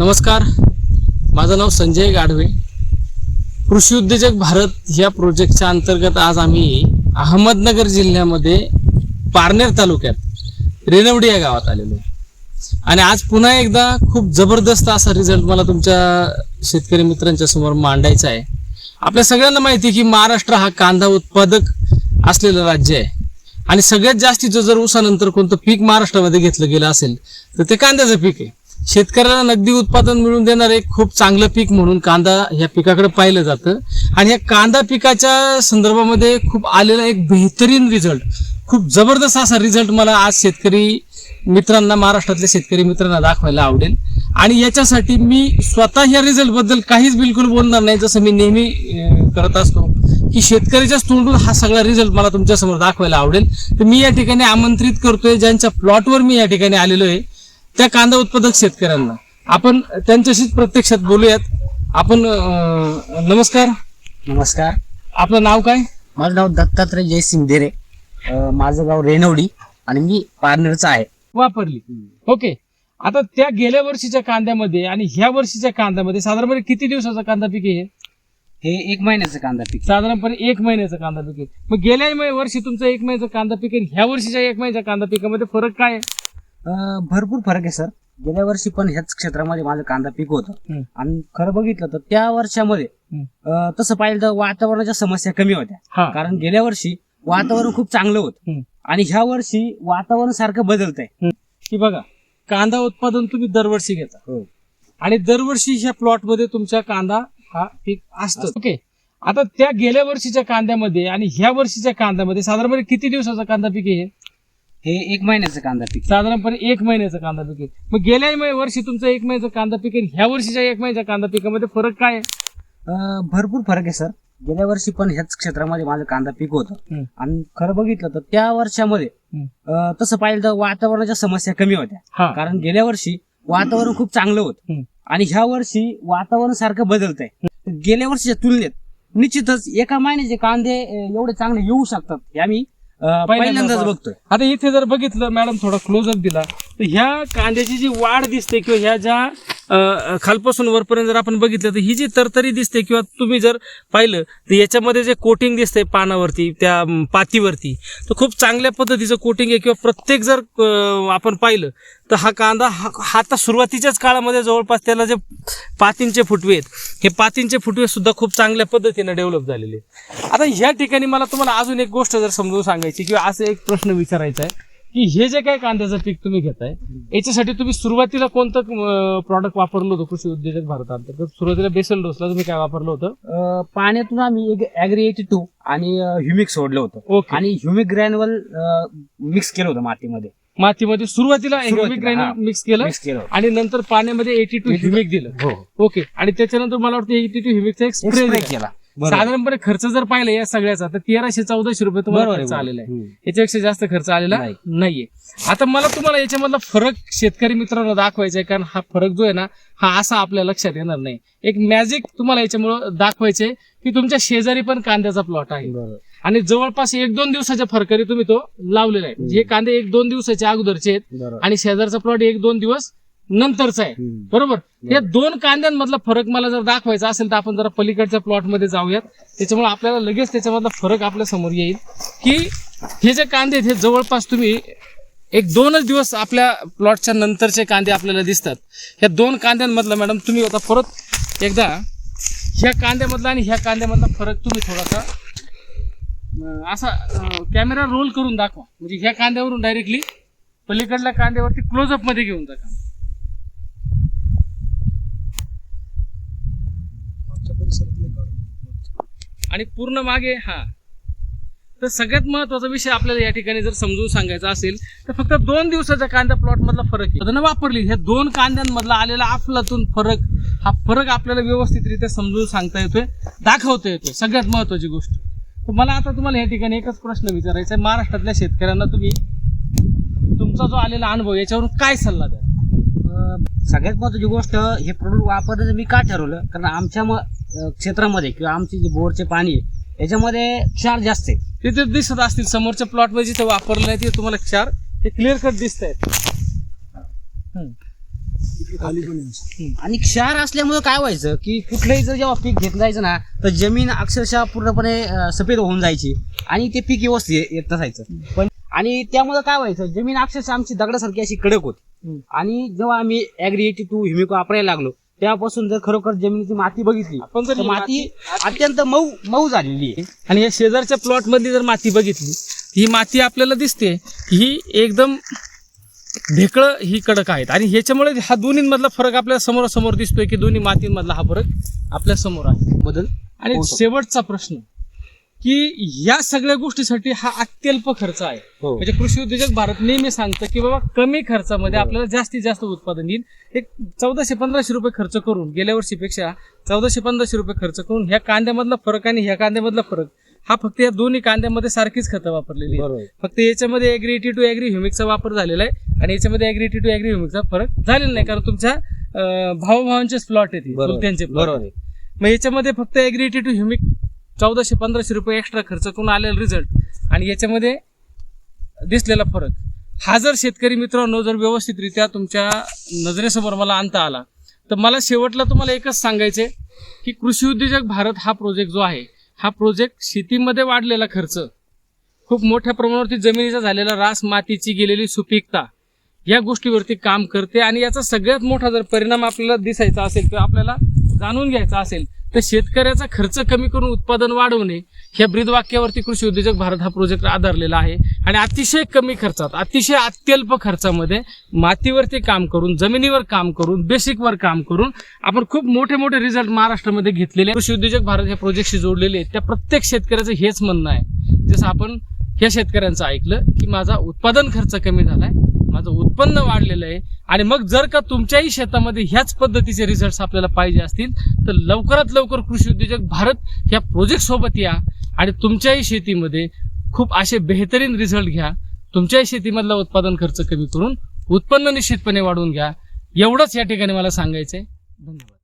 नमस्कार. माझं नाव संजय गाढवे. कृषी उद्योजक भारत या प्रोजेक्टच्या अंतर्गत आज आम्ही अहमदनगर जिल्ह्यामध्ये पारनेर तालुक्यात रेनवडी या गावात आलेलो आहे. आणि आज पुन्हा एकदा खूप जबरदस्त असा रिझल्ट मला तुमच्या शेतकरी मित्रांच्या समोर मांडायचा आहे. आपल्या सगळ्यांना माहिती आहे की महाराष्ट्र हा कांदा उत्पादक असलेलं राज्य आहे. आणि सगळ्यात जास्तीचं जर ऊसानंतर कोणतं पीक महाराष्ट्रामध्ये घेतलं गेलं असेल तर ते कांद्याचं पीक आहे. शेतकऱ्याला नगदी उत्पादन मिळून देणारे एक खूप चांगलं पीक म्हणून कांदा ह्या पिकाकडे पाहिलं जातं. आणि या कांदा पिकाच्या संदर्भामध्ये खूप आलेला एक बेहतरीन रिझल्ट खूप जबरदस्त असा रिझल्ट मला आज शेतकरी मित्रांना महाराष्ट्रातल्या शेतकरी मित्रांना दाखवायला आवडेल. आणि याच्यासाठी मी स्वतः या रिझल्टबद्दल काहीच बिलकुल बोलणार नाही. जसं मी नेहमी करत असतो की शेतकऱ्याच्याच तोंडून हा सगळा रिझल्ट मला तुमच्यासमोर दाखवायला आवडेल. तर मी या ठिकाणी आमंत्रित करतोय. ज्यांच्या प्लॉटवर मी या ठिकाणी आलेलो आहे त्या कांदा उत्पादक शेतकऱ्यांना. आपण त्यांच्याशीच प्रत्यक्षात बोलूयात. आपण अं, नमस्कार. नमस्कार. आपलं नाव काय? माझं नाव दत्तात्रय जयसिंग देरे अं, माझं गाव रेणवडी आणि मी पारनेरचा आहे. वापरली. ओके. आता त्या गेल्या वर्षीच्या कांद्यामध्ये आणि ह्या वर्षीच्या कांद्यामध्ये साधारणपणे किती दिवसाचा कांदा पीक आहे हे? हे एक महिन्याचं कांदा पीक. साधारणपणे एक महिन्याचा कांदा पीक आहे. मग गेल्या मै- वर्षी तुमचं एक महिन्याचा कांदा पीक आहे ह्या वर्षीच्या एक महिन्याच्या कांदा पिकामध्ये फरक काय आहे? भरपूर फरक आहे सर. गेल्या वर्षी पण ह्याच क्षेत्रामध्ये माझं कांदा पीक होतं. आणि खरं बघितलं तर त्या वर्षामध्ये तसं पाहिलं तर वातावरणाच्या समस्या कमी होत्या. कारण गेल्या वर्षी वातावरण खूप चांगलं होतं. आणि ह्या वर्षी वातावरण सारखं बदलत आहे की बघा कांदा उत्पादन तुम्ही दरवर्षी घेता. हो. आणि दरवर्षी ह्या प्लॉटमध्ये तुमच्या कांदा हा पीक असतं ओके. आता त्या गेल्या वर्षीच्या कांद्यामध्ये आणि ह्या वर्षीच्या कांद्यामध्ये साधारणपणे किती दिवसाचा कांदा पीक आहे हे? एक महिन्याचं कांदा पीक साधारणपणे एक महिन्याचा कांदा पीक आहे मग गेल्या मै- वर्षी तुमचं एक महिन्याचं कांदा पीक आहे ह्या वर्षीच्या एक महिन्याच्या कांदा पिकामध्ये फरक काय आहे अं, भरपूर फरक आहे सर गेल्या वर्षी पण ह्याच क्षेत्रामध्ये माझं कांदा पीक होतं हम्म. आणि खरं बघितलं तर त्या वर्षामध्ये हम्म. अं, तसं पाहिलं तर वातावरणाच्या समस्या कमी होत्या हा कारण गेल्या वर्षी वातावरण खूप चांगलं होतं हम्म. आणि ह्या वर्षी वातावरण सारखं बदलत आहे गेल्या वर्षीच्या तुलनेत निश्चितच एका महिन्याचे कांदे अं, एवढे चांगले येऊ शकतात हे आम्ही अं, पहिल्यांदाच. बघतोय आता इथे जर बघितलं मॅडम थोडा क्लोजअप दिला तर ह्या कांद्याची जी वाढ दिसते किंवा ह्या ज्या खालपासून वरपर्यंत जर आपण बघितलं तर ही जी तरतरी दिसते किंवा तुम्ही जर पाहिलं तर याच्यामध्ये जे कोटिंग दिसतंय पानावरती त्या पातीवरती तर खूप चांगल्या पद्धतीचं कोटिंग आहे किंवा प्रत्येक जर आपण पाहिलं तर हा कांदा हा हा आता सुरुवातीच्याच काळामध्ये जवळपास त्याला जे पातींचे फुटवे आहेत हे पातींचे फुटवे सुद्धा खूप चांगल्या पद्धतीने डेव्हलप झालेले आता ह्या ठिकाणी मला तुम्हाला अजून एक गोष्ट जर समजून सांगायची किंवा असं एक प्रश्न विचारायचा आहे की हे जे काही कांद्याचं पीक तुम्ही घेताय याच्यासाठी तुम्ही सुरुवातीला कोणतं प्रॉडक्ट वापरलं होतं कृषी उद्योजक भारतांतर्गत सुरुवातीला बेसल डोसला तुम्ही काय वापरलं होतं? पाण्यातून आम्ही एक ऍग्री एटी टू आणि ह्युमिक सोडलं होतं. ओके. आणि ह्युमिक ग्रॅन्युअल मिक्स केलं होतं मातीमध्ये. मातीमध्ये सुरुवातीला सुरुवातीला, हा. मिक्स केलं. आणि नंतर पाण्यामध्ये एटी टू ह्युमिक दिलं. हो. ओके. आणि त्याच्यानंतर मला वाटतं एटी टू ह्युमिकचा एक स्प्रे केला. साधारणपणे खर्च जर पाहिला या सगळ्याचा तर तेराशे चौदाशे रुपये तुम्हाला खर्च. आलेला आहे. याच्यापेक्षा जास्त खर्च आलेला नाही. नाहीये आता मला तुम्हाला याच्यामधला फरक शेतकरी मित्रांना दाखवायचा आहे कारण हा फरक जो आहे ना हा असा आपल्या लक्षात येणार नाही एक मॅजिक तुम्हाला याच्यामुळं दाखवायचंय की तुमच्या शेजारी पण कांद्याचा प्लॉट आहे. आणि जवळपास एक दोन दिवसाच्या फरकाने तुम्ही तो लावलेला आहे म्हणजे हे कांदे एक दोन दिवसाच्या अगोदरचे आहेत. आणि शेजारचा प्लॉट एक दोन दिवस नंतरचा आहे. बरोबर? या दोन कांद्यांमधला फरक मला जर दाखवायचा असेल तर आपण जरा पलीकडच्या प्लॉटमध्ये जाऊयात. त्याच्यामुळे आपल्याला लगेच त्याच्यामधला फरक आपल्यासमोर येईल. की हे जे कांदे आहेत हे जवळपास तुम्ही एक दोनच दिवस आपल्या प्लॉटच्या नंतरचे कांदे आपल्याला दिसतात. ह्या दोन कांद्यांमधला मॅडम तुम्ही आता परत एकदा ह्या कांद्यामधला आणि ह्या कांद्यामधला फरक तुम्ही थोडासा असा कॅमेरा रोल करून दाखवा. म्हणजे ह्या कांद्यावरून डायरेक्टली पलीकडल्या कांद्यावरती क्लोजअपमध्ये घेऊन जा. आणि पूर्ण मागे हा. तर सगळ्यात महत्त्वाचा विषय आपल्याला या ठिकाणी जर समजून सांगायचा असेल तर फक्त दोन दिवसाच्या कांदा प्लॉटमधला फरक आहे. वापरली ह्या दोन कांद्यांमधला आलेला अफलातून फरक हा फरक आपल्याला व्यवस्थितरित्या समजून सांगता येतोय दाखवता येतोय सगळ्यात महत्वाची गोष्ट. तर मला आता तुम्हाला या ठिकाणी एकच प्रश्न विचारायचा आहे. महाराष्ट्रातल्या शेतकऱ्यांना तुम्ही तुमचा जो आलेला अनुभव याच्यावरून काय सल्ला द्या सगळ्यात महत्वाची गोष्ट हे प्रोडक्ट वापरायचं मी का ठरवलं? कारण आमच्या मग क्षेत्रामध्ये किंवा आमचे जे बोरचे पाणी आहे याच्यामध्ये क्षार जास्त आहे. तिथे दिसत असतील समोरच्या प्लॉटमध्ये जिथे वापरलं नाही ते तुम्हाला चार हे क्लिअर कट दिसत आहेत खाली पण आहे. आणि क्षार असल्यामुळे काय व्हायचं की कुठलंही जर जेव्हा पीक घेतलं जायचं ना तर जमीन अक्षरशः पूर्णपणे सफेद होऊन जायची आणि ते पीक व्यवस्थित येत नसायचं. पण आणि त्यामुळे काय व्हायचं जमीन अक्षरशः आमची दगडासारखी अशी कडक होती. आणि जेव्हा आम्ही ऍग्री एटी टू हिमिको वापरायला लागलो तेव्हापासून जर खरोखर जमिनीची माती बघितली आपण जर तर ही माती अत्यंत मऊ मऊ झालेली आहे. आणि या शेजारच्या प्लॉटमध्ये जर माती बघितली ही माती आपल्याला दिसते ही एकदम ढेकळ ही कडक आहेत. आणि ह्याच्यामुळे हा दोन्हीमधला फरक आपल्याला समोरासमोर दिसतोय की दोन्ही मातींमधला हा फरक आपल्यासमोर आहे. बदल आणि. शेवटचा प्रश्न की या सगळ्या गोष्टीसाठी हा अत्यल्प खर्च आहे. हो. म्हणजे कृषी उद्योजक भारत नेहमी सांगतं की बाबा कमी खर्चामध्ये आपल्याला जास्तीत जास्त उत्पादन येईल. एक चौदाशे पंधराशे रुपये खर्च करून गेल्या वर्षीपेक्षा चौदाशे पंधराशे रुपये खर्च करून ह्या कांद्यामधला फरक आणि ह्या कांद्यामधला फरक हा फक्त या दोन्ही कांद्यामध्ये सारखीच खतं वापरलेली आहे बरोबर. फक्त याच्यामध्ये ॲग्री टू ॲग्री ह्युमिकचा वापर झालेला आहे आणि याच्यामध्ये ॲग्री टू ॲग्री ह्युमिकचा फरक झालेला नाही. कारण तुमच्या अं, भावाभावांचेच प्लॉट आहेत बरोबर. चुलत्यांचे plot. बरोबर आहेत. आहे. मग याच्यामध्ये फक्त ॲग्रिटी टू ह्युमिक चौदाशे पंधराशे रुपये एक्स्ट्रा खर्च करून आलेला रिझल्ट आणि याच्यामध्ये दिसलेला फरक. हा जर शेतकरी मित्रांनो जर व्यवस्थितरित्या तुमच्या नजरेसमोर मला आणता आला तर मला शेवटला तुम्हाला एकच सांगायचे की कृषी उद्योजक भारत हा प्रोजेक्ट जो आहे हा प्रोजेक्ट शेतीमध्ये वाढलेला खर्च खूप मोठ्या प्रमाणावरती जमिनीचा झालेला रास मातीची गेलेली सुपीकता या गोष्टीवरती काम करते. आणि याचा सगळ्यात मोठा जर परिणाम आपल्याला दिसायचा असेल किंवा आपल्याला जाणून घ्यायचा असेल तर शेतकऱ्याचा खर्च कमी करून उत्पादन वाढवणे ह्या ब्रीदवाक्यावरती कृषी उद्योजक भारत हा प्रोजेक्ट आधारलेला आहे. आणि अतिशय कमी खर्चात अतिशय अत्यल्प खर्चामध्ये मातीवरती काम करून जमिनीवर काम करून बेसिकवर काम करून आपण खूप मोठे मोठे रिझल्ट महाराष्ट्रामध्ये घेतलेले. कृषी उद्योजक भारत या प्रोजेक्टशी जोडलेले आहेत. त्या प्रत्येक शेतकऱ्याचं हेच म्हणणं आहे. जसं आपण ह्या शेतकऱ्यांचं ऐकलं की माझा उत्पादन खर्च कमी झालाय माझं उत्पन्न वाढलेलं आहे. आणि मग जर का तुमच्याही शेतामध्ये ह्याच पद्धतीचे रिझल्ट आपल्याला पाहिजे असतील तर लवकरात लवकर कृषी उद्योजक भारत ह्या प्रोजेक्ट सोबत या आणि तुमच्याही शेतीमध्ये खूप असे बेहतरीन रिझल्ट घ्या. तुमच्याही शेतीमधला उत्पादन खर्च कमी करून उत्पन्न निश्चितपणे वाढवून घ्या. एवढंच या ठिकाणी मला सांगायचं आहे धन्यवाद.